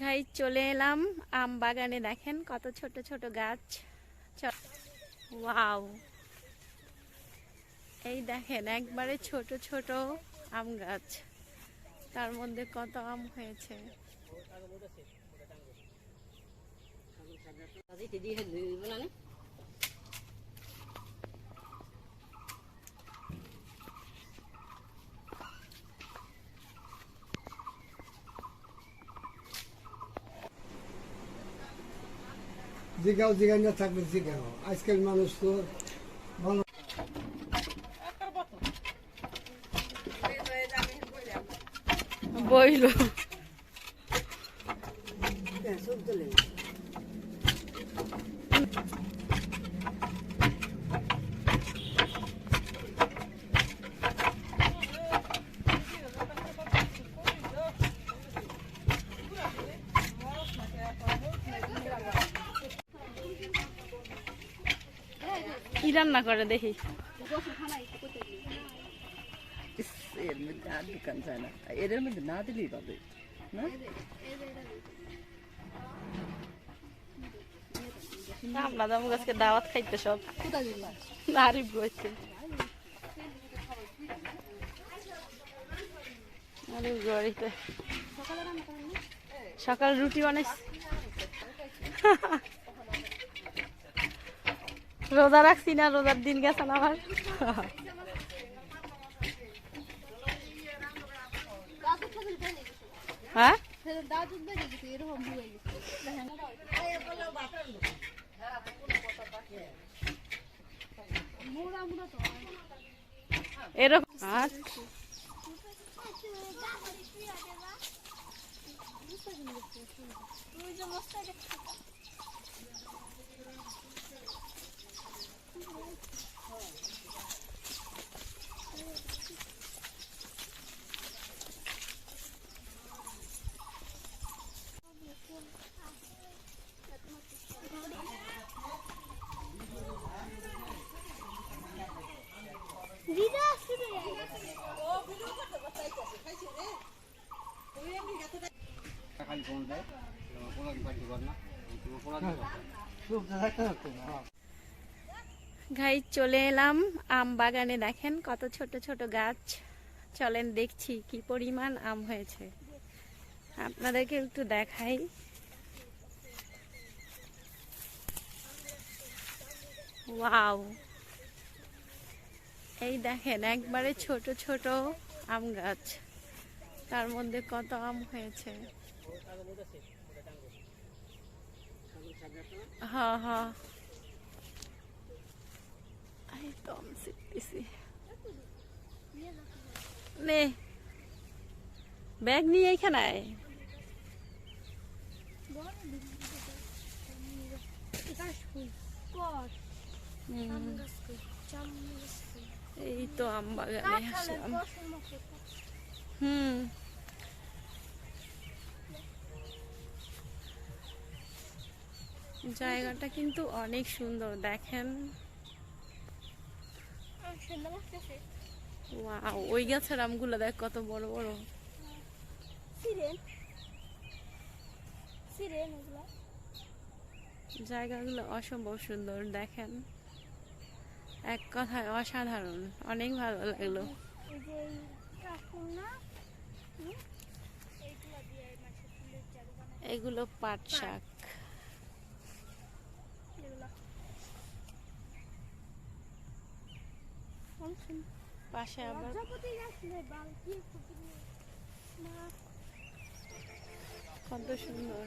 গাই, চলে এলাম আম বাগানে, দেখেন কত ছোট ছোট গাছ। ওয়াও। এই দেখেন, একবারে ছোট ছোট আম গাছ। তার মধ্যে কত আম হয়েছে। জিগাও জিগান থাকবে জিগাও। আজকাল মানুষ তো ভালো বইল। রান্না করে দেখি। এর মধ্যে আর দোকান যায় না এদের মধ্যে না দিলেই পাবে না আমরা তো গাছকে দাওয়াত খাইতে সব। আরিফ গেছে আরিফ গড়িতে সকাল রুটি বানাইছি। রোজা রাখছি না রোজার দিন গেছে না আমার। হ্যাঁ? এরকম আচ্ছা খালি ফোন দেয় পোলাকি পাখি কর না পোলাকি গাই চলে এলাম। আম বাগানে দেখেন কত ছোট ছোট গাছ। চলেন দেখছি কি পরিমাণ আম হয়েছে। আপনাদেরকে একটু দেখাই। ওয়াও! এই দেখেন, একবারে ছোট ছোট আম গাছ। তার মধ্যে কত আম হয়েছে? হ্যাঁ হ্যাঁ এই তো আম ছিটতেছি নে। ব্যাগ নিয়ে এইখানে এই তো আম বাগানে আসলাম। হুম। জায়গাটা কিন্তু অনেক সুন্দর দেখেন। ওয়াও ওই গাছের আমগুলো দেখ কত বড় বড়। জায়গাগুলো অসম্ভব সুন্দর দেখেন। এক কথায় অসাধারণ অনেক ভালো লাগল। এগুলো পাট। শাক। পাশে আবার? কত সুন্দর।